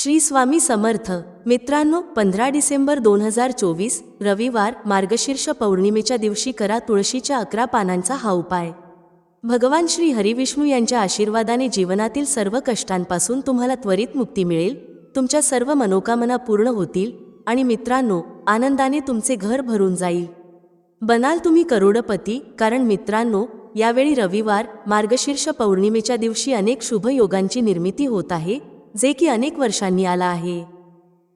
श्री स्वामी समर्थ. मित्रांनो पंधरा डिसेंबर दोन हजार चोवीस रविवार मार्गशीर्ष पौर्णिमेच्या दिवशी करा तुळशीच्या अकरा पानांचा हा उपाय. भगवान श्री हरिविष्णू यांच्या आशीर्वादाने जीवनातील सर्व कष्टांपासून तुम्हाला त्वरित मुक्ती मिळेल तुमच्या सर्व मनोकामना पूर्ण होतील आणि मित्रांनो आनंदाने तुमचे घर भरून जाईल. बनाल तुम्ही करोडपती कारण मित्रांनो यावेळी रविवार मार्गशीर्ष पौर्णिमेच्या दिवशी अनेक शुभ योगांची निर्मिती होत आहे जे की अनेक वर्षांनी आला आहे.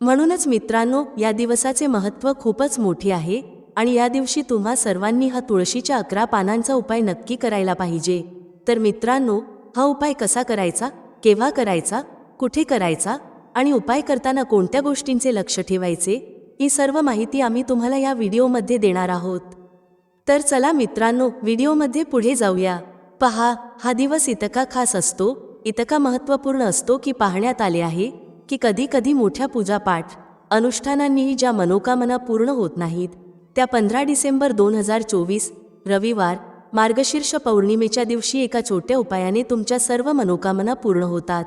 म्हणूनच मित्रांनो या दिवसाचे महत्त्व खूपच मोठे आहे आणि या दिवशी तुम्हा सर्वांनी हा तुळशीच्या अकरा पानांचा उपाय नक्की करायला पाहिजे. तर मित्रांनो हा उपाय कसा करायचा केव्हा करायचा कुठे करायचा आणि उपाय करताना कोणत्या गोष्टींचे लक्ष ठेवायचे ही सर्व माहिती आम्ही तुम्हाला या व्हिडिओमध्ये देणार आहोत. तर चला मित्रांनो व्हिडिओमध्ये पुढे जाऊया. पहा हा दिवस इतका खास असतो इतका महत्त्वपूर्ण असतो की पाहण्यात आले आहे की कधी कधी मोठ्या पूजापाठ अनुष्ठानांनीही ज्या मनोकामना पूर्ण होत नाहीत त्या पंधरा डिसेंबर दोन हजार चोवीस रविवार मार्गशीर्ष पौर्णिमेच्या दिवशी एका छोट्या उपायाने तुमच्या सर्व मनोकामना पूर्ण होतात.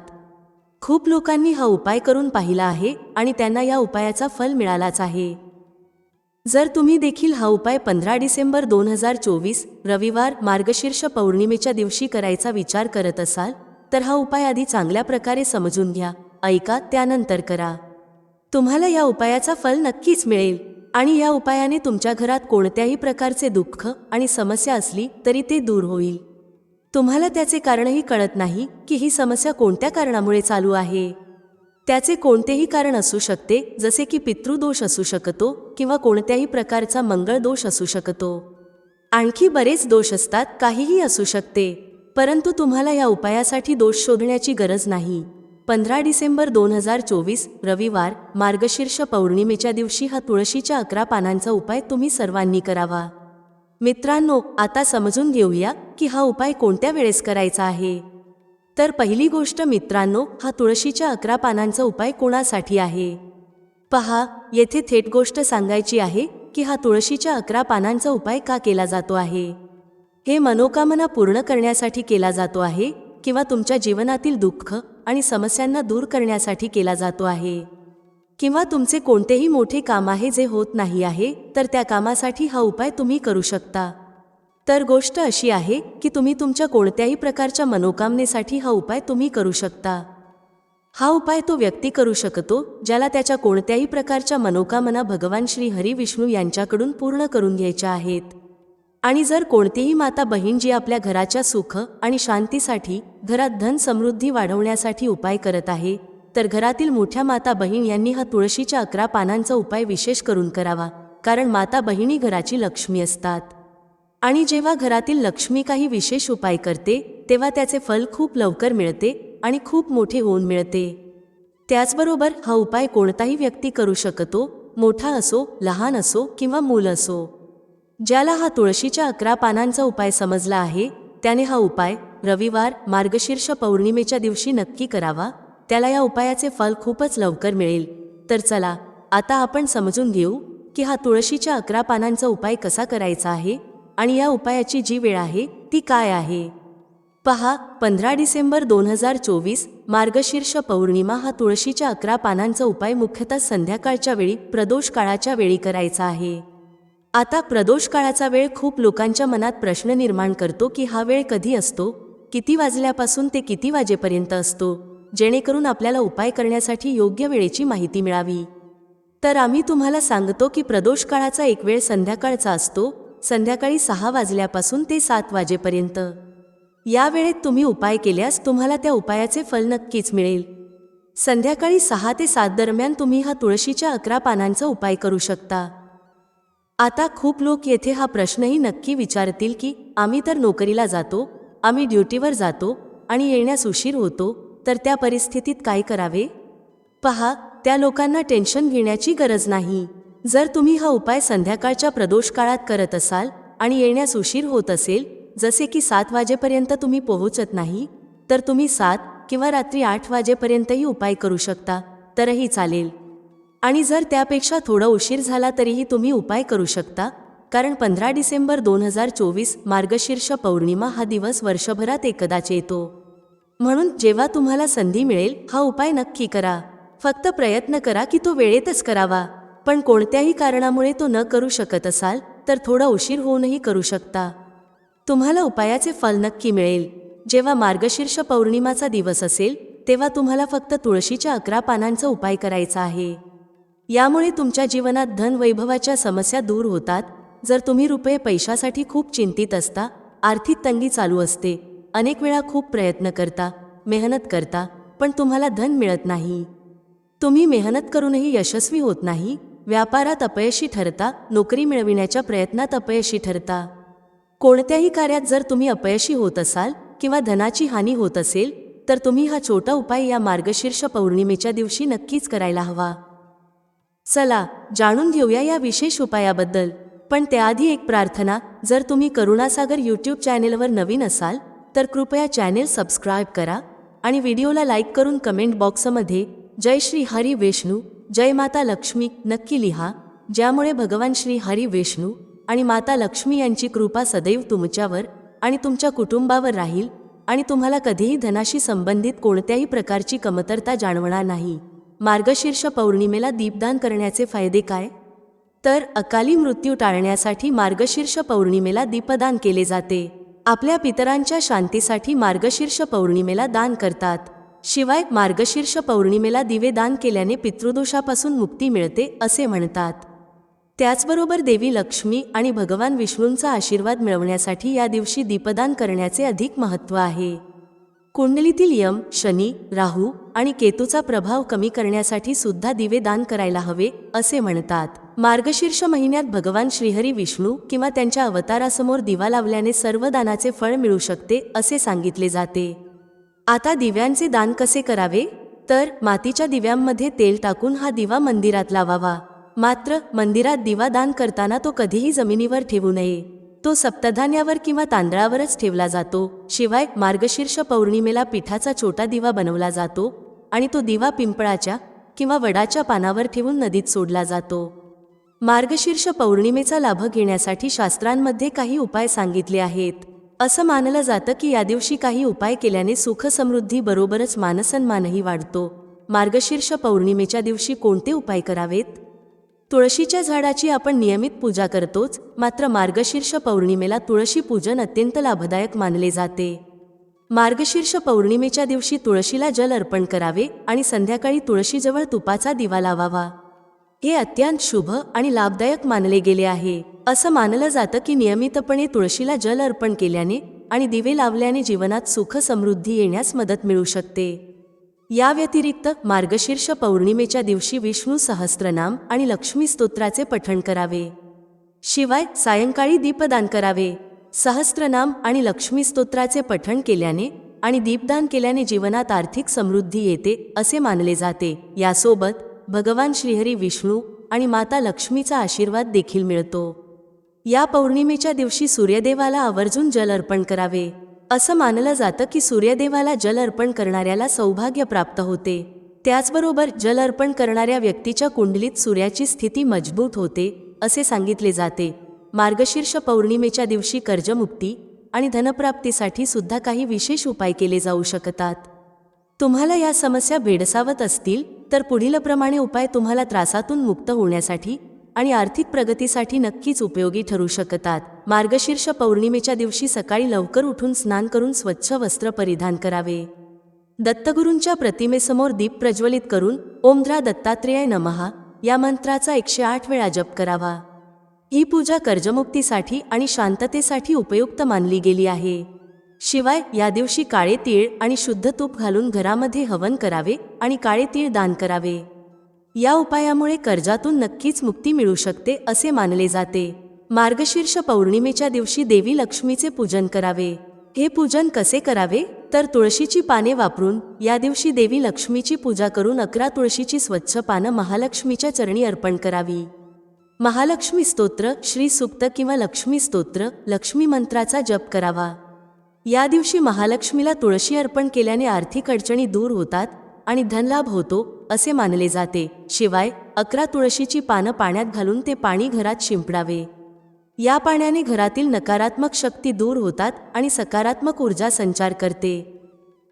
खूप लोकांनी हा उपाय करून पाहिला आहे आणि त्यांना या उपायाचा फल मिळालाच आहे. जर तुम्ही देखील हा उपाय पंधरा डिसेंबर दोन हजार चोवीस रविवार मार्गशीर्ष पौर्णिमेच्या दिवशी करायचा विचार करत असाल तर हा उपाय आधी चांगल्या प्रकारे समजून घ्या. ऐका त्यानंतर करा. तुम्हाला या उपायाचा फल नक्कीच मिळेल. आणि या उपायाने तुमच्या घरात कोणत्याही प्रकारचे दुःख आणि समस्या असली तरी ते दूर होईल. तुम्हाला त्याचे कारणही कळत नाही की ही समस्या कोणत्या कारणामुळे चालू आहे. त्याचे कोणतेही कारण असू शकते जसे की पितृदोष असू शकतो किंवा कोणत्याही प्रकारचा मंगळ दोष असू शकतो. आणखी बरेच दोष असतात काहीही असू शकते. परंतु तुम्हाला या उपायासाठी दोष शोधण्याची गरज नाही. पंधरा डिसेंबर दोन हजार चोवीस रविवार मार्गशीर्ष पौर्णिमेच्या दिवशी हा तुळशीच्या अकरा पानांचा उपाय तुम्ही सर्वांनी करावा. मित्रांनो आता समजून घेऊया की हा उपाय कोणत्या वेळेस करायचा आहे. तर पहिली गोष्ट मित्रांनो हा तुळशीच्या अकरा पानांचा उपाय कोणासाठी आहे? पहा येथे थेट गोष्ट सांगायची आहे की हा तुळशीच्या अकरा पानांचा उपाय का केला जातो आहे? हे मनोकामना पूर्ण करण्यासाठी केला जातो आहे किंवा तुमच्या जीवनातील दुःख आणि समस्यांना दूर करण्यासाठी केला जातो आहे. किंवा तुमचे कोणतेही मोठे काम आहे जे होत नाही आहे तर त्या कामासाठी हा उपाय तुम्ही करू शकता. तर गोष्ट अशी आहे की तुम्ही तुमच्या कोणत्याही प्रकारच्या मनोकामनेसाठी हा उपाय तुम्ही करू शकता. हा उपाय तो व्यक्ती करू शकतो ज्याला त्याच्या कोणत्याही प्रकारच्या मनोकामना भगवान श्री हरी विष्णू यांच्याकडून पूर्ण करून घ्यायच्या आहेत. आणि जर कोणतीही माता बहीण जी आपल्या घराच्या सुख आणि शांतीसाठी घरात धन समृद्धी वाढवण्यासाठी उपाय करत आहे तर घरातील मोठ्या माता बहीण यांनी हा तुळशीच्या अकरा पानांचा उपाय विशेष करून करावा कारण माता बहिणी घराची लक्ष्मी असतात. आणि जेव्हा घरातील लक्ष्मी काही विशेष उपाय करते तेव्हा त्याचे फल खूप लवकर मिळते आणि खूप मोठे होऊन मिळते. त्याचबरोबर हा उपाय कोणताही व्यक्ती करू शकतो मोठा असो लहान असो किंवा मूल असो. ज्याला हा तुळशीच्या अकरा पानांचा उपाय समजला आहे त्याने हा उपाय रविवार मार्गशीर्ष पौर्णिमेच्या दिवशी नक्की करावा. त्याला या उपायाचे फल खूपच लवकर मिळेल. तर चला आता आपण समजून घेऊ की हा तुळशीच्या अकरा पानांचा उपाय कसा करायचा आहे आणि या उपायाची जी वेळ आहे ती काय आहे? पहा पंधरा डिसेंबर दोन हजार चोवीस मार्गशीर्ष पौर्णिमा हा तुळशीच्या अकरा पानांचा उपाय मुख्यतः संध्याकाळच्या वेळी प्रदोष काळाच्या वेळी करायचा आहे. आता प्रदोष काळाचा वेळ खूप लोकांच्या मनात प्रश्न निर्माण करतो की हा वेळ कधी असतो? किती वाजल्यापासून ते किती वाजेपर्यंत असतो? जेणेकरून आपल्याला उपाय करण्यासाठी योग्य वेळेची माहिती मिळावी. तर आम्ही तुम्हाला सांगतो की प्रदोष काळाचा एक वेळ संध्याकाळचा असतो संध्याकाळी सहा वाजल्यापासून ते सात वाजेपर्यंत. या वेळेत तुम्ही उपाय केल्यास तुम्हाला त्या उपायाचे फल नक्कीच मिळेल. संध्याकाळी सहा ते सात दरम्यान तुम्ही हा तुळशीच्या अकरा पानांचा उपाय करू शकता. आता खूप लोक येथे हा प्रश्नही नक्की विचारतील की आम्ही तर नोकरीला जातो आम्ही ड्युटीवर जातो आणि येण्यास उशीर होतो तर त्या परिस्थितीत काय करावे? पहा त्या लोकांना टेन्शन घेण्याची गरज नाही. जर तुम्ही हा उपाय संध्याकाळच्या प्रदोष काळात करत असाल आणि येण्यास उशीर होत असेल जसे की सात वाजेपर्यंत तुम्ही पोहोचत नाही तर तुम्ही सात किंवा रात्री आठ वाजेपर्यंतही उपाय करू शकता तरही चालेल. आणि जर त्यापेक्षा थोडा उशीर झाला तरीही तुम्ही उपाय करू शकता. कारण पंधरा डिसेंबर दोन हजार चोवीस मार्गशीर्ष पौर्णिमा हा दिवस वर्षभरात एकदाच येतो. म्हणून जेव्हा तुम्हाला संधी मिळेल हा उपाय नक्की करा. फक्त प्रयत्न करा की तो वेळेतच करावा. पण कोणत्याही कारणामुळे तो न करू शकत असाल तर थोडा उशीर होऊनही करू शकता. तुम्हाला उपायाचे फल नक्की मिळेल. जेव्हा मार्गशीर्ष पौर्णिमाचा दिवस असेल तेव्हा तुम्हाला फक्त तुळशीच्या अकरा पानांचा उपाय करायचा आहे. यामुळे तुमच्या जीवनात धनवैभवाच्या समस्या दूर होतात. जर तुम्ही रुपये पैशासाठी खूप चिंतित असता आर्थिक तंगी चालू असते. अनेक वेळा खूप प्रयत्न करता मेहनत करता पण तुम्हाला धन मिळत नाही. तुम्ही मेहनत करूनही यशस्वी होत नाही. व्यापारात अपयशी ठरता नोकरी मिळविण्याच्या प्रयत्नात अपयशी ठरता. कोणत्याही कार्यात जर तुम्ही अपयशी होत असाल किंवा धनाची हानी होत असेल तर तुम्ही हा छोटा उपाय या मार्गशीर्ष पौर्णिमेच्या दिवशी नक्कीच करायला हवा. चला जाणून घेऊया या विशेष उपायाबद्दल. पण त्याआधी एक प्रार्थना जर तुम्ही करुणासागर यूट्यूब चॅनेलवर नवीन असाल तर कृपया चॅनेल सबस्क्राईब करा आणि व्हिडिओला लाईक करून कमेंट बॉक्समध्ये जय श्री हरी विष्णू जय माता लक्ष्मी नक्की लिहा ज्यामुळे भगवान श्री हरी विष्णू आणि माता लक्ष्मी यांची कृपा सदैव तुमच्यावर आणि तुमच्या कुटुंबावर राहील आणि तुम्हाला कधीही धनाशी संबंधित कोणत्याही प्रकारची कमतरता जाणवणार नाही. मार्गशीर्ष पौर्णिमेला दीपदान करण्याचे फायदे काय? तर अकाली मृत्यू टाळण्यासाठी मार्गशीर्ष पौर्णिमेला दीपदान केले जाते. आपल्या पितरांच्या शांतीसाठी मार्गशीर्ष पौर्णिमेला दान करतात. शिवाय मार्गशीर्ष पौर्णिमेला दिवे दान केल्याने पितृदोषापासून मुक्ती मिळते असे म्हणतात. त्याचबरोबर देवी लक्ष्मी आणि भगवान विष्णूंचा आशीर्वाद मिळवण्यासाठी या दिवशी दीपदान करण्याचे अधिक महत्त्व आहे. कुंडलीतील यम शनी राहू आणि केतूचा प्रभाव कमी करण्यासाठी सुद्धा दिवे दान करायला हवे असे म्हणतात. मार्गशीर्ष महिन्यात भगवान श्रीहरी विष्णू किंवा त्यांच्या अवतारासमोर दिवा लावल्याने सर्व दानाचे फळ मिळू शकते असे सांगितले जाते. आता दिव्यांचे दान कसे करावे? तर मातीच्या दिव्यांमध्ये तेल टाकून हा दिवा मंदिरात लावावा. मात्र मंदिरात दिवा दान करताना तो कधीही जमिनीवर ठेवू नये. तो सप्तधान्यावर किंवा तांदळावरच ठेवला जातो. शिवाय मार्गशीर्ष पौर्णिमेला पिठाचा छोटा दिवा बनवला जातो. आणि तो दिवा पिंपळाच्या किंवा वडाच्या पानावर ठेवून नदीत सोडला जातो. मार्गशीर्ष पौर्णिमेचा लाभ घेण्यासाठी शास्त्रांमध्ये काही उपाय सांगितले आहेत. असं मानलं जातं की या दिवशी काही उपाय केल्याने सुख समृद्धी बरोबरच मानसन्मानही वाढतो. मार्गशीर्ष पौर्णिमेच्या दिवशी कोणते उपाय करावेत? तुळशीच्या झाडाची आपण नियमित पूजा करतोच मात्र मार्गशीर्ष पौर्णिमेला तुळशी पूजन अत्यंत लाभदायक मानले जाते. मार्गशीर्ष पौर्णिमेच्या दिवशी तुळशीला जल अर्पण करावे आणि संध्याकाळी तुळशीजवळ तुपाचा दिवा लावावा. हे अत्यंत शुभ आणि लाभदायक मानले गेले आहे. असं मानलं जातं की नियमितपणे तुळशीला जल अर्पण केल्याने आणि दिवे लावल्याने जीवनात सुख समृद्धी येण्यास मदत मिळू शकते. या व्यतिरिक्त मार्गशीर्ष पौर्णिमेच्या दिवशी विष्णू सहस्त्रनाम आणि लक्ष्मी स्तोत्राचे पठण करावे. शिवाय सायंकाळी दीपदान करावे. सहस्त्रनाम आणि लक्ष्मी स्तोत्राचे पठण केल्याने आणि दीपदान केल्याने जीवनात आर्थिक समृद्धी येते असे मानले जाते. यासोबत भगवान श्रीहरी विष्णू आणि माता लक्ष्मीचा आशीर्वाद देखील मिळतो. या पौर्णिमेच्या दिवशी सूर्यदेवाला आवर्जून जल अर्पण करावे. असं मानलं जातं की सूर्यदेवाला जल अर्पण करणाऱ्याला सौभाग्य प्राप्त होते. त्याचबरोबर जल अर्पण करणाऱ्या व्यक्तीच्या कुंडलीत सूर्याची स्थिती मजबूत होते असे सांगितले जाते. मार्गशीर्ष पौर्णिमेच्या दिवशी कर्जमुक्ती आणि धनप्राप्तीसाठी सुद्धा काही विशेष उपाय केले जाऊ शकतात. तुम्हाला या समस्या भेडसावत असतील तर पुढीलप्रमाणे उपाय तुम्हाला त्रासातून मुक्त होण्यासाठी आणि आर्थिक प्रगतीसाठी नक्कीच उपयोगी ठरू शकतात. मार्गशीर्ष पौर्णिमेच्या दिवशी सकाळी लवकर उठून स्नान करून स्वच्छ वस्त्र परिधान करावे. दत्तगुरूंच्या प्रतिमेसमोर दीप प्रज्वलित करून ओमध्रा दत्तात्रेय नमहा या मंत्राचा एकशे आठ वेळा जप करावा. ही पूजा कर्जमुक्तीसाठी आणि शांततेसाठी उपयुक्त मानली गेली आहे. शिवाय या दिवशी काळे तीळ आणि शुद्ध तूप घालून घरामध्ये हवन करावे आणि काळे तीळ दान करावे. या उपायामुळे कर्जातून नक्कीच मुक्ती मिळू शकते असे मानले जाते. मार्गशीर्ष पौर्णिमेच्या दिवशी देवी लक्ष्मीचे पूजन करावे. हे पूजन कसे करावे? तर तुळशीची पाने वापरून या दिवशी देवी लक्ष्मीची पूजा करून अकरा तुळशीची स्वच्छ पानं महालक्ष्मीच्या चरणी अर्पण करावी. महालक्ष्मी स्तोत्र श्री सुक्त किंवा लक्ष्मी स्तोत्र लक्ष्मी मंत्राचा जप करावा. या दिवशी महालक्ष्मीला तुळशी अर्पण केल्याने आर्थिक अडचणी दूर होतात आणि धनलाभ होतो असे मानले जाते. शिवाय अकरा तुळशीची पानं पाण्यात घालून ते पाणी घरात शिंपडावे. या पाण्याने घरातील नकारात्मक शक्ती दूर होतात आणि सकारात्मक ऊर्जा संचार करते.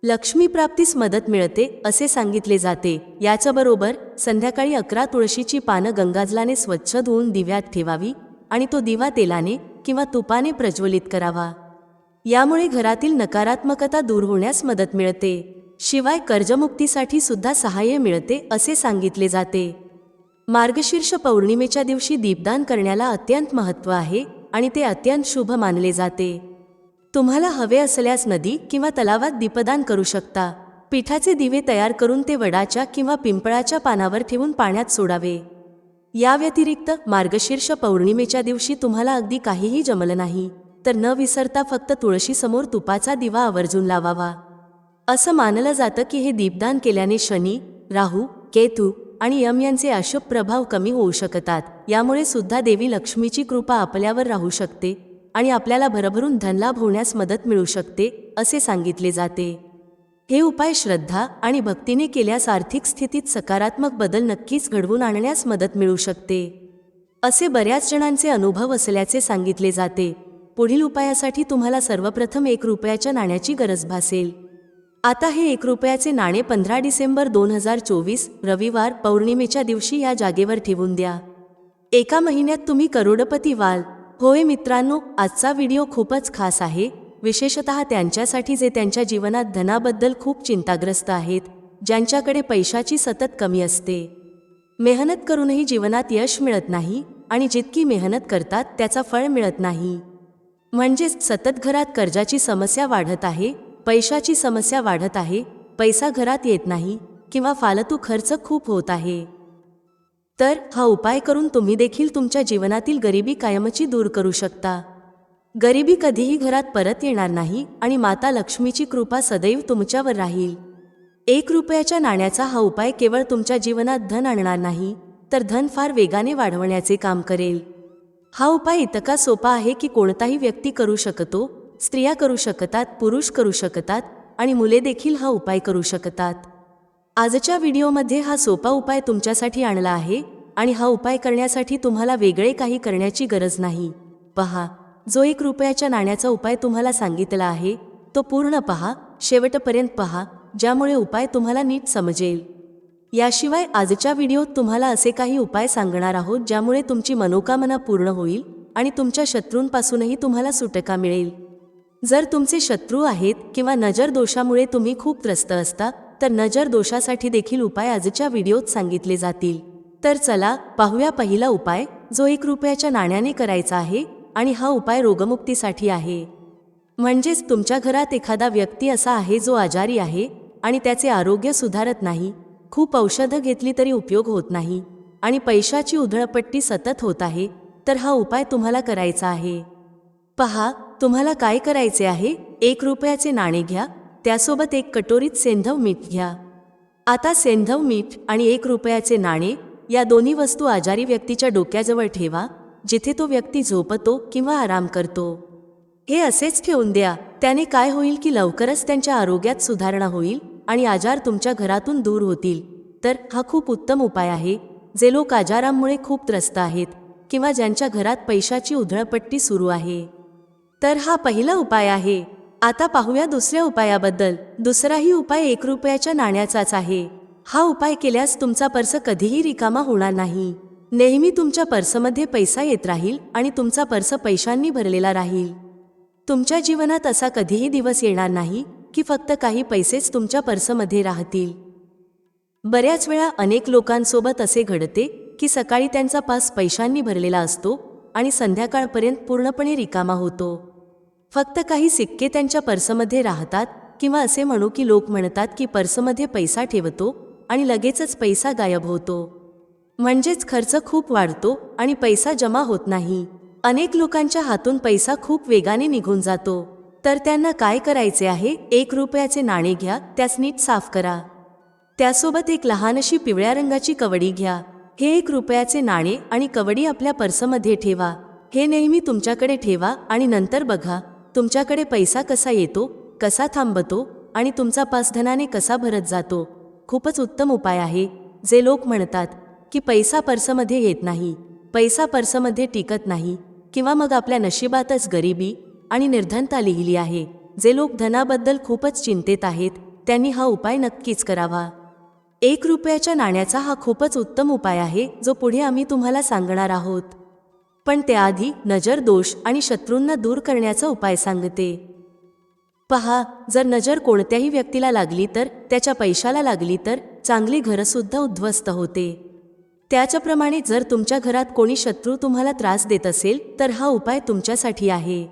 लक्ष्मीप्राप्तीस मदत मिळते असे सांगितले जाते. याच्याबरोबर संध्याकाळी अकरा तुळशीची पानं गंगाजलाने स्वच्छ धुवून दिव्यात ठेवावी आणि तो दिवा तेलाने किंवा तुपाने प्रज्वलित करावा. यामुळे घरातील नकारात्मकता दूर होण्यास मदत मिळते. शिवाय कर्जमुक्तीसाठी सुद्धा सहाय्य मिळते असे सांगितले जाते. मार्गशीर्ष पौर्णिमेच्या दिवशी दीपदान करण्याला अत्यंत महत्त्व आहे आणि ते अत्यंत शुभ मानले जाते. तुम्हाला हवे असल्यास नदी किंवा तलावात दीपदान करू शकता. पिठाचे दिवे तयार करून ते वडाच्या किंवा पिंपळाच्या पानावर ठेवून पाण्यात सोडावे. या व्यतिरिक्त मार्गशीर्ष पौर्णिमेच्या दिवशी तुम्हाला अगदी काहीही जमलं नाही तर न विसरता फक्त तुळशीसमोर तुपाचा दिवा आवर्जून लावावा. असं मानलं जातं की हे दीपदान केल्याने शनी राहू केतू आणि यम यांचे अशुभ प्रभाव कमी होऊ शकतात. यामुळे सुद्धा देवी लक्ष्मीची कृपा आपल्यावर राहू शकते आणि आपल्याला भरभरून धनलाभ होण्यास मदत मिळू शकते असे सांगितले जाते. हे उपाय श्रद्धा आणि भक्तीने केल्यास आर्थिक स्थितीत सकारात्मक बदल नक्कीच घडवून आणण्यास मदत मिळू शकते. असे बऱ्याच जणांचे अनुभव असल्याचे सांगितले जाते. पुढील उपायासाठी तुम्हाला सर्वप्रथम एक रुपयाच्या नाण्याची गरज भासेल. आता हे एक रुपयाचे नाणे पंधरा डिसेंबर दोन हजार चोवीस रविवार पौर्णिमेच्या दिवशी या जागेवर ठेवून द्या. एका महिन्यात तुम्ही करोडपती व्हाल. होय मित्रांनो आजचा व्हिडिओ खूपच खास आहे. विशेषत त्यांच्यासाठी जे त्यांच्या जीवनात धनाबद्दल खूप चिंताग्रस्त आहेत ज्यांच्याकडे पैशाची सतत कमी असते. मेहनत करूनही जीवनात यश मिळत नाही आणि जितकी मेहनत करतात त्याचा फळ मिळत नाही. म्हणजेच सतत घरात कर्जाची समस्या वाढत आहे पैशाची समस्या वाढत आहे पैसा घरात येत नाही किंवा फालतू खर्च खूप होत आहे. तर हा उपाय करून तुम्ही देखील तुमच्या जीवनातील गरिबी कायमची दूर करू शकता. गरिबी कधीही घरात परत येणार नाही आणि माता लक्ष्मीची कृपा सदैव तुमच्यावर राहील. एक रुपयाच्या नाण्याचा हा उपाय केवळ तुमच्या जीवनात धन आणणार नाही तर धन फार वेगाने वाढवण्याचे काम करेल. हा उपाय इतका सोपा आहे की कोणताही व्यक्ती करू शकतो स्त्रिया करू शकतात पुरुष करू शकतात आणि मुले देखील हा उपाय करू शकतात. आजच्या व्हिडिओमध्ये हा सोपा उपाय तुमच्यासाठी आणला आहे आणि हा उपाय करण्यासाठी तुम्हाला वेगळे काही करण्याची गरज नाही. पहा जो एक रुपयाच्या नाण्याचा उपाय तुम्हाला सांगितला आहे तो पूर्ण पहा शेवटपर्यंत पहा ज्यामुळे उपाय तुम्हाला नीट समजेल. याशिवाय आजच्या व्हिडिओत तुम्हाला असे काही उपाय सांगणार आहोत ज्यामुळे तुमची मनोकामना पूर्ण होईल आणि तुमच्या शत्रूंपासूनही तुम्हाला सुटका मिळेल. जर तुमचे शत्रू आहेत किंवा नजर दोषामुळे तुम्ही खूप त्रस्त असता तर नजर दोषासाठी देखील उपाय आजच्या व्हिडिओत सांगितले जातील. तर चला पाहूया पहिला उपाय जो एक रुपयाच्या नाण्याने करायचा आहे आणि हा उपाय रोगमुक्तीसाठी आहे. म्हणजेच तुमच्या घरात एखादा व्यक्ती असा आहे जो आजारी आहे आणि त्याचे आरोग्य सुधारत नाही खूप औषधं घेतली तरी उपयोग होत नाही आणि पैशाची उधळपट्टी सतत होत आहे तर हा उपाय तुम्हाला करायचा आहे. पहा तुम्हाला काय करायचे आहे? एक रुपयाचे नाणे घ्या त्यासोबत एक कटोरीत सेंधव मीठ घ्या. आता सेंधव मीठ आणि एक रुपयाचे नाणे या दोन्ही वस्तू आजारी व्यक्तीच्या डोक्याजवळ ठेवा जिथे तो व्यक्ती झोपतो किंवा आराम करतो. हे असेच ठेवून द्या. त्याने काय होईल की लवकरच त्यांच्या आरोग्यात सुधारणा होईल आणि आजार तुमच्या घरातून दूर होतील. तर हा खूप उत्तम उपाय आहे जे लोक आजारांमुळे खूप त्रस्त आहेत किंवा ज्यांच्या घरात पैशाची उधळपट्टी सुरू आहे. तर हा पहिला उपाय आहे. आता पाहूया दुसऱ्या उपायाबद्दल. दुसराही उपाय एक रुपयाच्या नाण्याचाच आहे. हा उपाय केल्यास तुमचा पर्स कधीही रिकामा होणार नाही. नेहमी तुमच्या पर्समध्ये पैसा येत राहील आणि तुमचा पर्स पैशांनी भरलेला राहील. तुमच्या जीवनात असा कधीही दिवस येणार नाही की फक्त काही पैसेच तुमच्या पर्समध्ये राहतील. बऱ्याच वेळा अनेक लोकांसोबत असे घडते की सकाळी त्यांचा पास पैशांनी भरलेला असतो आणि संध्याकाळपर्यंत पूर्णपणे रिकामा होतो. फक्त काही सिक्के त्यांच्या पर्समध्ये राहतात किंवा असे म्हणू की लोक म्हणतात की पर्समध्ये पैसा ठेवतो आणि लगेचच पैसा गायब होतो. म्हणजेच खर्च खूप वाढतो आणि पैसा जमा होत नाही. अनेक लोकांच्या हातून पैसा खूप वेगाने निघून जातो. तर त्यांना काय करायचे आहे? एक रुपयाचे नाणे घ्या त्यास नीट साफ करा. त्यासोबत एक लहानशी पिवळ्या रंगाची कवडी घ्या. हे एक रुपयाचे नाणे आणि कवडी आपल्या पर्समध्ये ठेवा. हे नेहमी तुमच्याकडे ठेवा आणि नंतर बघा. तुमच्याकडे पैसा कसा येतो कसा थांबतो आणि तुमचा पासधनाने कसा भरत जातो? खूपच उत्तम उपाय आहे. जे लोक म्हणतात की पैसा पर्समध्ये येत नाही पैसा पर्समध्ये टिकत नाही किंवा मग आपल्या नशिबातच गरिबी आणि निर्धनता लिहिली आहे. जे लोक धनाबद्दल खूपच चिंतेत आहेत त्यांनी हा उपाय नक्कीच करावा. एक रुपयाच्या नाण्याचा हा खूपच उत्तम उपाय आहे जो पुढे आम्ही तुम्हाला सांगणार आहोत. पण त्याआधी नजर दोष आणि शत्रूंना दूर करण्याचा उपाय सांगते. पहा जर नजर कोणत्याही व्यक्तीला लागली तर त्याच्या पैशाला लागली तर चांगली घरंसुद्धा उद्ध्वस्त होते. त्याच्याप्रमाणे जर तुमच्या घरात कोणी शत्रू तुम्हाला त्रास देत असेल तर हा उपाय तुमच्यासाठी आहे.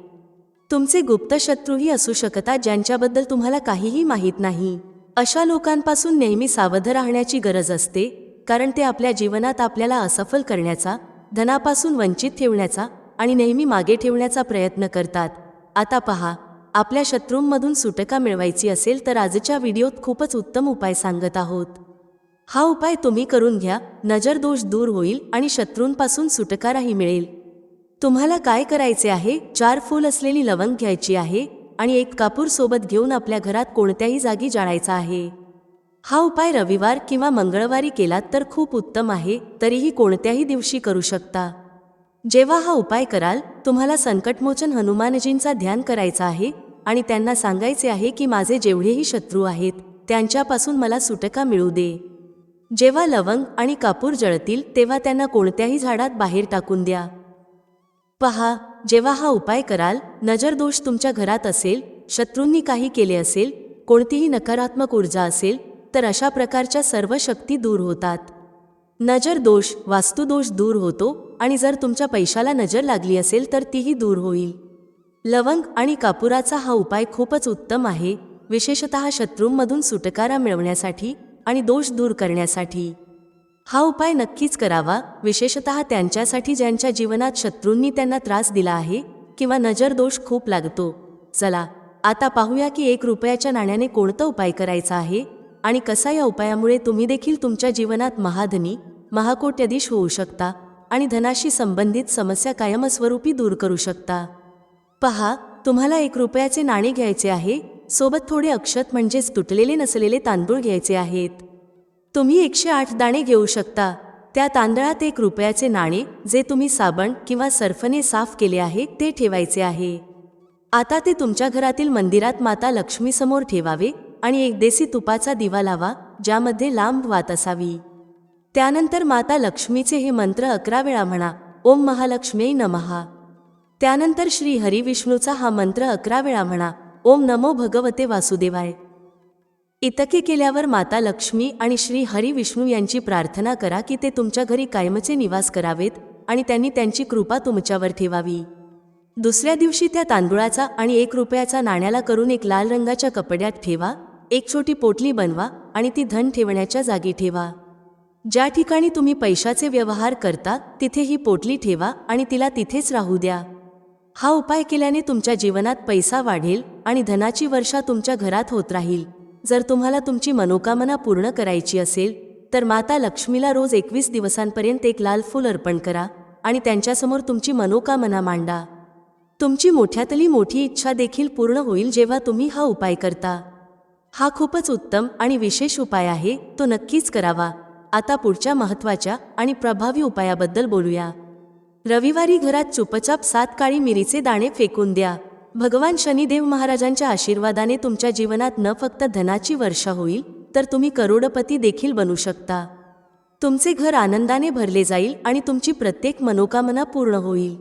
तुमचे गुप्त शत्रूही असू शकतात ज्यांच्याबद्दल तुम्हाला काहीही माहीत नाही. अशा लोकांपासून नेहमी सावध राहण्याची गरज असते कारण ते आपल्या जीवनात आपल्याला असफल करण्याचा धनापासून वंचित ठेवण्याचा आणि नेहमी मागे ठेवण्याचा प्रयत्न करतात. आता पहा आपल्या शत्रूंमधून सुटका मिळवायची असेल तर आजच्या व्हिडिओत खूपच उत्तम उपाय सांगत आहोत. हा उपाय तुम्ही करून घ्या नजर दोष दूर होईल आणि शत्रूंपासून सुटकाराही मिळेल. तुम्हाला काय करायचे आहे? चार फूल असलेली लवंग घ्यायची आहे आणि एक कापूर सोबत घेऊन आपल्या घरात कोणत्याही जागी जाळायचा आहे. हा उपाय रविवार किंवा मंगळवारी केलात तर खूप उत्तम आहे तरीही कोणत्याही दिवशी करू शकता. जेव्हा हा उपाय कराल तुम्हाला संकटमोचन हनुमानजींचा ध्यान करायचा आहे आणि त्यांना सांगायचे आहे की माझे जेवढेही शत्रू आहेत त्यांच्यापासून मला सुटका मिळू दे. जेव्हा लवंग आणि कापूर जळतील तेव्हा त्यांना कोणत्याही झाडात बाहेर टाकून द्या. पहा जेव्हा हा उपाय कराल नजर दोष तुमच्या घरात असेल शत्रूंनी काही केले असेल कोणतीही नकारात्मक ऊर्जा असेल तर अशा प्रकारच्या सर्व शक्ती दूर होतात. नजर दोष वास्तुदोष दूर होतो आणि जर तुमच्या पैशाला नजर लागली असेल तर तीही दूर होईल. लवंग आणि कापुराचा हा उपाय खूपच उत्तम आहे विशेषत शत्रूंमधून सुटकारा मिळवण्यासाठी आणि दोष दूर करण्यासाठी. हा उपाय नक्कीच करावा विशेषत त्यांच्यासाठी ज्यांच्या जीवनात शत्रूंनी त्यांना त्रास दिला आहे किंवा नजर दोष खूप लागतो. चला आता पाहूया की एक रुपयाच्या नाण्याने कोणता उपाय करायचा आहे? आणि कसा या उपायामुळे तुम्ही देखील तुमच्या जीवनात महाधनी महाकोट्याधीश होऊ शकता आणि धनाशी संबंधित समस्या कायमस्वरूपी दूर करू शकता. पहा तुम्हाला एक रुपयाचे नाणे घ्यायचे आहे सोबत थोडे अक्षत म्हणजेच तुटलेले नसलेले तांदूळ घ्यायचे आहेत. तुम्ही एकशे आठ दाणे घेऊ शकता. त्या तांदळात एक रुपयाचे नाणे जे तुम्ही साबण किंवा सर्फने साफ केले आहे ते ठेवायचे आहे. आता ते तुमच्या घरातील मंदिरात माता लक्ष्मीसमोर ठेवावे आणि एक देसी तुपाचा दिवा लावा ज्यामध्ये लांब वात असावी. त्यानंतर माता लक्ष्मीचे हे मंत्र अकरा वेळा म्हणा ओम महालक्ष्मी नमहा त्यानंतर श्री हरिविष्णूचा हा मंत्र अकरा वेळा म्हणा ओम नमो भगवते वासुदेवाय. इतके केल्यावर माता लक्ष्मी आणि श्री हरिविष्णू यांची प्रार्थना करा की ते तुमच्या घरी कायमचे निवास करावेत आणि त्यांनी त्यांची कृपा तुमच्यावर ठेवावी. दुसऱ्या दिवशी त्या तांदुळाचा आणि एक रुपयाचा नाण्याला करून एक लाल रंगाच्या कपड्यात ठेवा एक छोटी पोटली बनवा आणि ती धन ठेवण्याच्या जागी ठेवा. ज्या ठिकाणी तुम्ही पैशाचे व्यवहार करता तिथे ही पोटली ठेवा आणि तिला तिथेच राहू द्या. हा उपाय केल्याने तुमच्या जीवनात पैसा वाढेल आणि धनाची वर्षा तुमच्या घरात होत राहील. जर तुम्हाला तुमची मनोकामना पूर्ण करायची असेल तर माता लक्ष्मीला रोज एकवीस दिवसांपर्यंत एक लाल फूल अर्पण करा आणि त्यांच्यासमोर तुमची मनोकामना मांडा. तुमची मोठ्यातली मोठी इच्छा देखील पूर्ण होईल जेव्हा तुम्ही हा उपाय करता. हा खूपच उत्तम आणि विशेष उपाय आहे तो नक्कीच करावा. आता पुढच्या महत्त्वाच्या आणि प्रभावी उपायाबद्दल बोलूया. रविवारी घरात चुपचाप सात काळी मिरीचे दाणे फेकून द्या. भगवान शनिदेव महाराजांच्या आशीर्वादाने तुमच्या जीवनात न फक्त धनाची वर्षा होईल तर तुम्ही करोडपती देखील बनू शकता. तुमचे घर आनंदाने भरले जाईल आणि तुमची प्रत्येक मनोकामना पूर्ण होईल.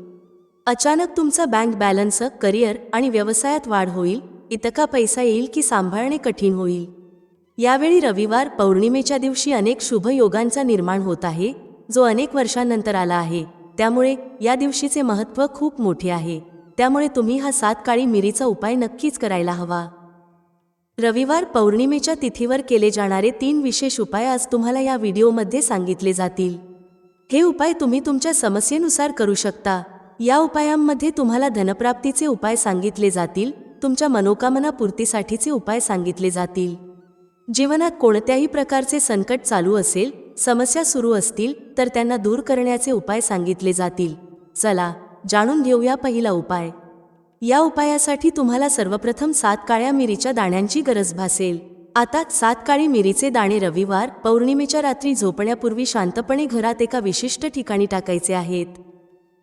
अचानक तुमचा बँक बॅलन्स करिअर आणि व्यवसायात वाढ होईल इतका पैसा येईल की सांभाळणे कठीण होईल? यावेळी रविवार पौर्णिमेच्या दिवशी अनेक शुभ योगांचा निर्माण होत आहे जो अनेक वर्षांनंतर आला आहे. त्यामुळे या दिवशीचे महत्त्व खूप मोठे आहे. त्यामुळे तुम्ही हा सात काळी मिरीचा उपाय नक्कीच करायला हवा. रविवार पौर्णिमेच्या तिथीवर केले जाणारे तीन विशेष उपाय आज तुम्हाला या व्हिडिओमध्ये सांगितले जातील. हे उपाय तुम्ही तुमच्या समस्येनुसार करू शकता. या उपायांमध्ये तुम्हाला धनप्राप्तीचे उपाय सांगितले जातील तुमच्या मनोकामना पूर्तीसाठीचे उपाय सांगितले जातील. जीवनात कोणत्याही प्रकारचे संकट चालू असेल समस्या सुरू असतील तर त्यांना दूर करण्याचे उपाय सांगितले जातील. चला जाणून घेऊया पहिला उपाय. या उपायासाठी तुम्हाला सर्वप्रथम सात काळ्या मिरीच्या दाण्यांची गरज भासेल. आता सात काळी मिरीचे दाणे रविवार पौर्णिमेच्या रात्री झोपण्यापूर्वी शांतपणे घरात एका विशिष्ट ठिकाणी टाकायचे आहेत.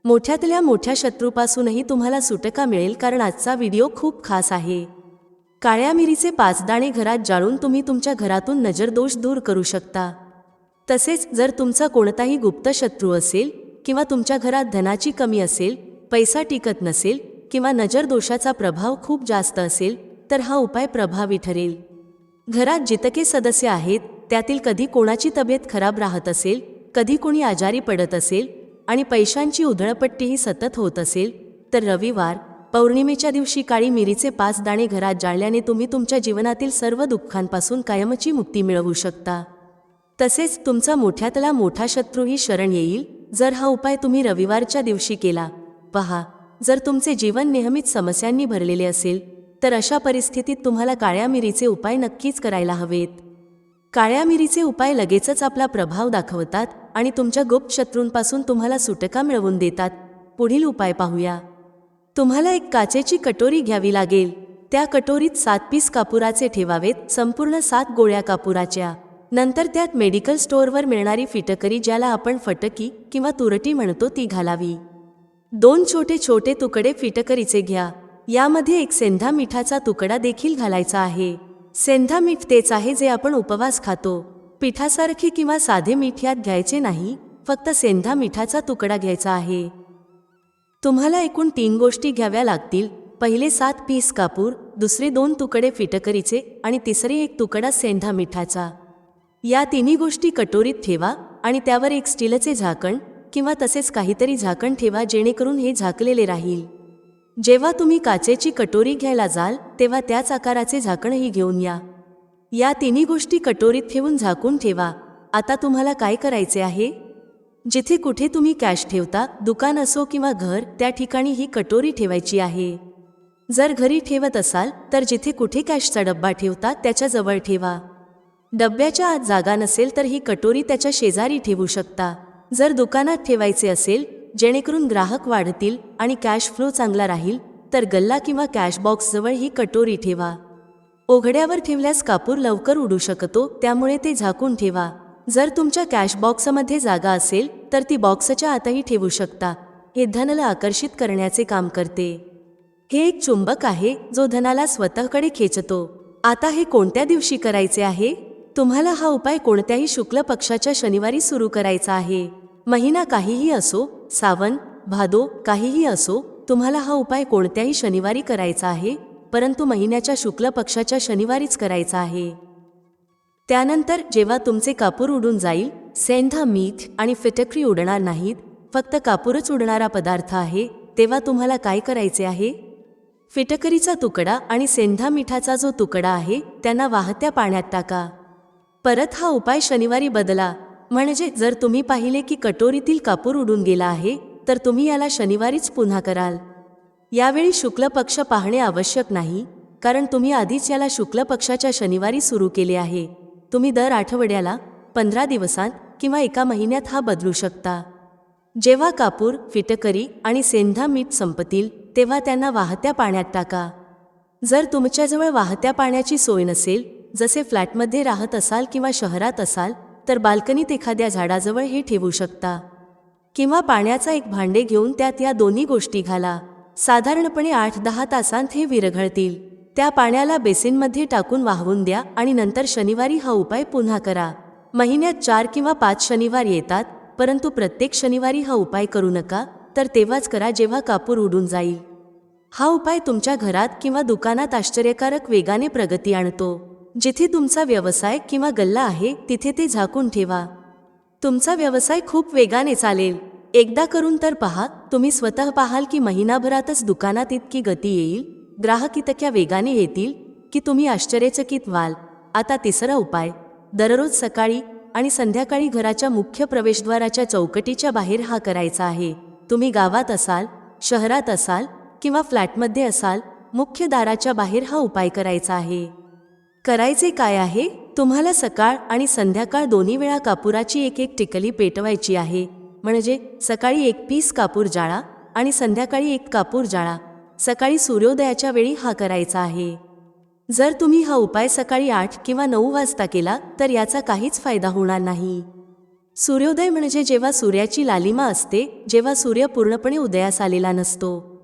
मोठ्यातल्या मोठ्या शत्रूपासूनही तुम्हाला सुटका मिळेल कारण आजचा व्हिडिओ खूप खास आहे. काळ्या मिरीचे पाच दाणे घरात जाळून तुम्ही तुमच्या घरातून नजरदोष दूर करू शकता. तसेच जर तुमचा कोणताही गुप्त शत्रू असेल किंवा तुमच्या घरात धनाची कमी असेल पैसा टिकत नसेल किंवा नजरदोषाचा प्रभाव खूप जास्त असेल तर हा उपाय प्रभावी ठरेल. घरात जितके सदस्य आहेत त्यातील कधी कोणाची तब्येत खराब राहत असेल कधी कोणी आजारी पडत असेल आणि पैशांची उधळपट्टीही सतत होत असेल तर रविवार पौर्णिमेच्या दिवशी काळी मिरीचे पाच दाणे घरात जाळल्याने तुम्ही तुमच्या जीवनातील सर्व दुःखांपासून कायमची मुक्ती मिळवू शकता. तसेच तुमचा मोठ्यातला मोठा शत्रूही शरण येईल जर हा उपाय तुम्ही रविवारच्या दिवशी केला. पहा जर तुमचे जीवन नेहमीच समस्यांनी भरलेले असेल तर अशा परिस्थितीत तुम्हाला काळ्या मिरीचे उपाय नक्कीच करायला हवेत. काळ्या मिरीचे उपाय लगेचच आपला प्रभाव दाखवतात आणि तुमच्या गुप्त शत्रूंपासून तुम्हाला सुटका मिळवून देतात. पुढील उपाय पाहूया. तुम्हाला एक काचेची कटोरी घ्यावी लागेल. त्या कटोरीत सात पीस कापुराचे ठेवावेत संपूर्ण सात गोळ्या कापुराच्या. नंतर त्यात मेडिकल स्टोअरवर मिळणारी फिटकरी ज्याला आपण फटकी किंवा तुरटी म्हणतो ती घालावी. दोन छोटे छोटे तुकडे फिटकरीचे घ्या. यामध्ये एक सेंधा मिठाचा तुकडा देखील घालायचा आहे. सेंधा मीठ तेच आहे जे आपण उपवास खातो. पिठासारखी किंवा साधे मीठ यात घ्यायचे नाही फक्त सेंधा मिठाचा तुकडा घ्यायचा आहे. तुम्हाला एकूण तीन गोष्टी घ्याव्या लागतील. पहिले सात पीस कापूर दुसरे दोन तुकडे फिटकरीचे आणि तिसरे एक तुकडा सेंधा मिठाचा. या तिन्ही गोष्टी कटोरीत ठेवा आणि त्यावर एक स्टीलचे झाकण किंवा तसेच काहीतरी झाकण ठेवा जेणेकरून हे झाकलेले राहील. जेव्हा तुम्ही काचेची कटोरी घ्यायला जाल तेव्हा त्याच आकाराचे झाकणही घेऊन या. या तिन्ही गोष्टी कटोरीत ठेवून झाकून ठेवा. आता तुम्हाला काय करायचे आहे? जिथे कुठे तुम्ही कॅश ठेवता दुकान असो किंवा घर त्या ठिकाणी ही कटोरी ठेवायची आहे. जर घरी ठेवत असाल तर जिथे कुठे कॅशचा डब्बा ठेवता त्याच्याजवळ ठेवा. डब्याच्या आत जागा नसेल तर ही कटोरी त्याच्या शेजारी ठेवू शकता. जर दुकानात ठेवायचे असेल जेणेकरून ग्राहक वाढतील आणि कॅश फ्लो चांगला राहील तर गल्ला किंवा कॅश बॉक्सजवळ ही कटोरी ठेवा. ओघड्यावर ठेवल्यास कापूर लवकर उडू शकतो त्यामुळे ते झाकून ठेवा. जर तुमच्या कॅश बॉक्समध्ये जागा असेल तर ती बॉक्सच्या आतही ठेवू शकता. हे धनला आकर्षित करण्याचे काम करते. हे एक चुंबक आहे जो धनाला स्वतःकडे खेचतो. आता हे कोणत्या दिवशी करायचे आहे? तुम्हाला हा उपाय कोणत्याही शुक्ल पक्षाच्या शनिवारी सुरू करायचा आहे. महिना काहीही असो सावन भादो काहीही असो तुम्हाला हा उपाय कोणत्याही शनिवारी करायचा आहे? परंतु महिन्याच्या शुक्ल पक्षाच्या शनिवारीच करायचा आहे. त्यानंतर जेव्हा तुमचे कापूर उडून जाईल सेंधा मीठ आणि फिटकरी उडणार नाहीत फक्त कापूरच उडणारा पदार्थ आहे तेव्हा तुम्हाला काय करायचे आहे? फिटकरीचा तुकडा आणि सेंधा मिठाचा जो तुकडा आहे त्यांना वाहत्या पाण्यात टाका. परत हा उपाय शनिवारी बदला. म्हणजे जर तुम्ही पाहिले की कटोरीतील कापूर उडून गेला आहे तर तुम्ही याला शनिवारीच पुन्हा कराल. यावेळी शुक्ल पक्ष पाहणे आवश्यक नाही कारण तुम्ही आधीच याला शुक्ल पक्षाच्या शनिवारी सुरू केले आहे. तुम्ही दर आठवड्याला पंधरा दिवसांत किंवा एका महिन्यात हा बदलू शकता. जेव्हा कापूर फिटकरी आणि सेंधा मीठ संपतील तेव्हा त्यांना वाहत्या पाण्यात टाका. जर तुमच्याजवळ वाहत्या पाण्याची सोय नसेल जसे फ्लॅटमध्ये राहत असाल किंवा शहरात असाल तर बाल्कनीत एखाद्या झाडाजवळ हे ठेवू शकता. किंवा पाण्याचा एक भांडे घेऊन त्यात या दोन्ही गोष्टी घाला. साधारणपणे आठ दहा तासांत हे विरघळतील. त्या पाण्याला बेसिनमध्ये टाकून वाहवून द्या आणि नंतर शनिवारी हा उपाय पुन्हा करा. महिन्यात चार किंवा पाच शनिवार येतात परंतु प्रत्येक शनिवारी हा उपाय करू नका तर तेव्हाच करा जेव्हा कापूर उडून जाईल. हा उपाय तुमच्या घरात किंवा दुकानात आश्चर्यकारक वेगाने प्रगती आणतो. जिथे तुमचा व्यवसाय किंवा गल्ला आहे तिथे ते झाकून ठेवा. तुमचा व्यवसाय खूप वेगाने चालेल. एकदा करून तर पहा तुम्ही स्वतः पाहाल की महिनाभरातच दुकानात इतकी गती येईल ग्राहक इतक्या वेगाने येतील की तुम्ही आश्चर्यचकित व्हाल. आता तिसरा उपाय दररोज सकाळी आणि संध्याकाळी घराच्या मुख्य प्रवेशद्वाराच्या चौकटीच्या बाहेर हा करायचा आहे. तुम्ही गावात असाल शहरात असाल किंवा फ्लॅटमध्ये असाल मुख्य दाराच्या बाहेर हा उपाय करायचा आहे. करायचे काय आहे? तुम्हाला सकाळ आणि संध्याकाळ दोन्ही वेळा कापुराची एक एक टिकली पेटवायची आहे. म्हणजे सकाळी एक पीस कापूर जाळा आणि संध्याकाळी एक कापूर जाळा. सकाळी सूर्योदयाच्या वेळी हा करायचा आहे. जर तुम्ही हा उपाय सकाळी आठ किंवा नऊ वाजता केला तर याचा काहीच फायदा होणार नाही. सूर्योदय म्हणजे जेव्हा सूर्याची लालिमा असते जेव्हा सूर्य पूर्णपणे उदयास आलेला नसतो.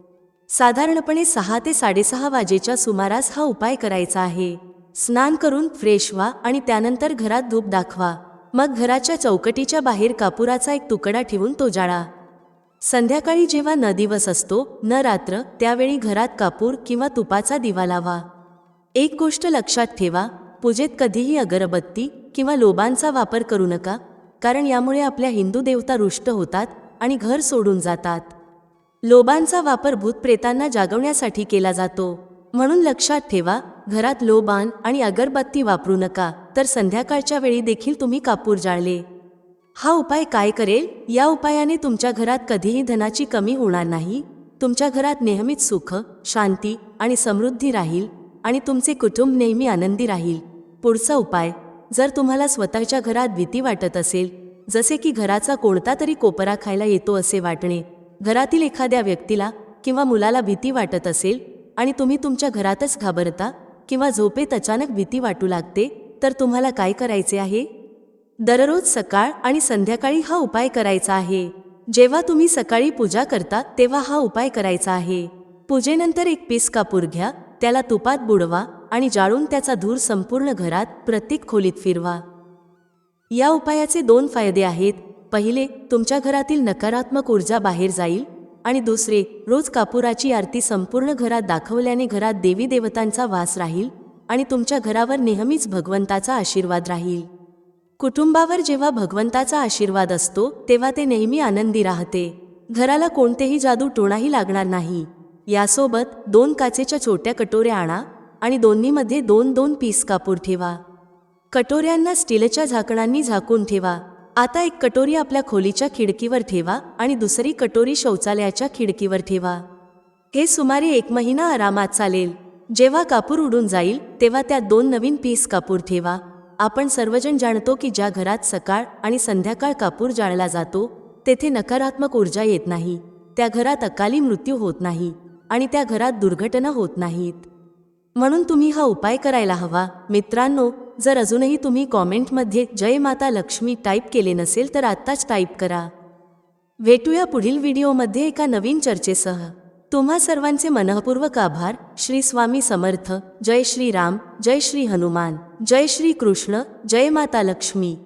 साधारणपणे सहा ते साडेसहा वाजेच्या सुमारास हा उपाय करायचा आहे. स्नान करून फ्रेश व्हा आणि त्यानंतर घरात धूप दाखवा. मग घराच्या चौकटीच्या बाहेर कापुराचा एक तुकडा ठेवून तो जाळा. संध्याकाळी जेव्हा न दिवस असतो न रात्र त्यावेळी घरात कापूर किंवा तुपाचा दिवा लावा. एक गोष्ट लक्षात ठेवा पूजेत कधीही अगरबत्ती किंवा लोबांचा वापर करू नका कारण यामुळे आपल्या हिंदू देवता रुष्ट होतात आणि घर सोडून जातात. लोबांचा वापर भूतप्रेतांना जागवण्यासाठी केला जातो. म्हणून लक्षात ठेवा घरात लोबान आणि अगरबत्ती वापरू नका तर संध्याकाळच्या वेळी देखील तुम्ही कापूर जाळले. हा उपाय काय करेल? या उपायाने तुमच्या घरात कधीही धनाची कमी होणार नाही तुमच्या घरात नेहमीच सुख शांती आणि समृद्धी राहील आणि तुमचे कुटुंब नेहमी आनंदी राहील. पुढचा उपाय जर तुम्हाला स्वतःच्या घरात भीती वाटत असेल जसे की घराचा कोणता तरी कोपरा खायला येतो असे वाटणे घरातील एखाद्या व्यक्तीला किंवा मुलाला भीती वाटत असेल आणि तुम्ही तुमच्या घरातच घाबरता किंवा झोपेत अचानक भीती वाटू लागते तर तुम्हाला काय करायचे आहे? दररोज सकाळ आणि संध्याकाळी हा उपाय करायचा आहे. जेव्हा तुम्ही सकाळी पूजा करता तेव्हा हा उपाय करायचा आहे. पूजेनंतर एक पीस कापूर घ्या त्याला तुपात बुडवा आणि जाळून त्याचा धूर संपूर्ण घरात प्रत्येक खोलीत फिरवा. या उपायाचे दोन फायदे आहेत. पहिले तुमच्या घरातील नकारात्मक ऊर्जा बाहेर जाईल. आणि दुसरे रोज कापुराची आरती संपूर्ण घरात दाखवल्याने घरात देवी देवतांचा वास राहील आणि तुमच्या घरावर नेहमीच भगवंताचा आशीर्वाद राहील. कुटुंबावर जेव्हा भगवंताचा आशीर्वाद असतो तेव्हा ते नेहमी आनंदी राहते. घराला कोणतेही जादू टोणाही लागणार नाही. यासोबत दोन काचेच्या छोट्या कटोऱ्या आणा आणि दोन्हीमध्ये दोन दोन पीस कापूर ठेवा. कटोऱ्यांना स्टीलच्या झाकणांनी झाकून ठेवा. आता एक कटोरी आपल्या खोलीच्या खिडकीवर ठेवा आणि दुसरी कटोरी शौचालयाच्या खिडकीवर ठेवा. हे सुमारे एक महिना आरामात चालेल. जेव्हा कापूर उडून जाईल तेव्हा त्यात दोन नवीन पीस कापूर ठेवा. आपण सर्वजण जाणतो की ज्या घरात सकाळ आणि संध्याकाळ कापूर जाळला जातो तेथे नकारात्मक ऊर्जा येत नाही. त्या घरात अकाली मृत्यू होत नाही आणि त्या घरात दुर्घटना होत नाहीत. म्हणून तुम्ही हा उपाय करायला हवा. मित्रांनो जर अजूनही तुम्ही कॉमेंटमध्ये जय माता लक्ष्मी टाईप केले नसेल तर आत्ताच टाईप करा. भेटूया पुढील व्हिडिओमध्ये एका नवीन चर्चेसह. तुम्हा सर्वांचे मनःपूर्वक आभार. श्री स्वामी समर्थ. जय श्री राम. जय श्री हनुमान. जय श्री कृष्ण. जय माता लक्ष्मी.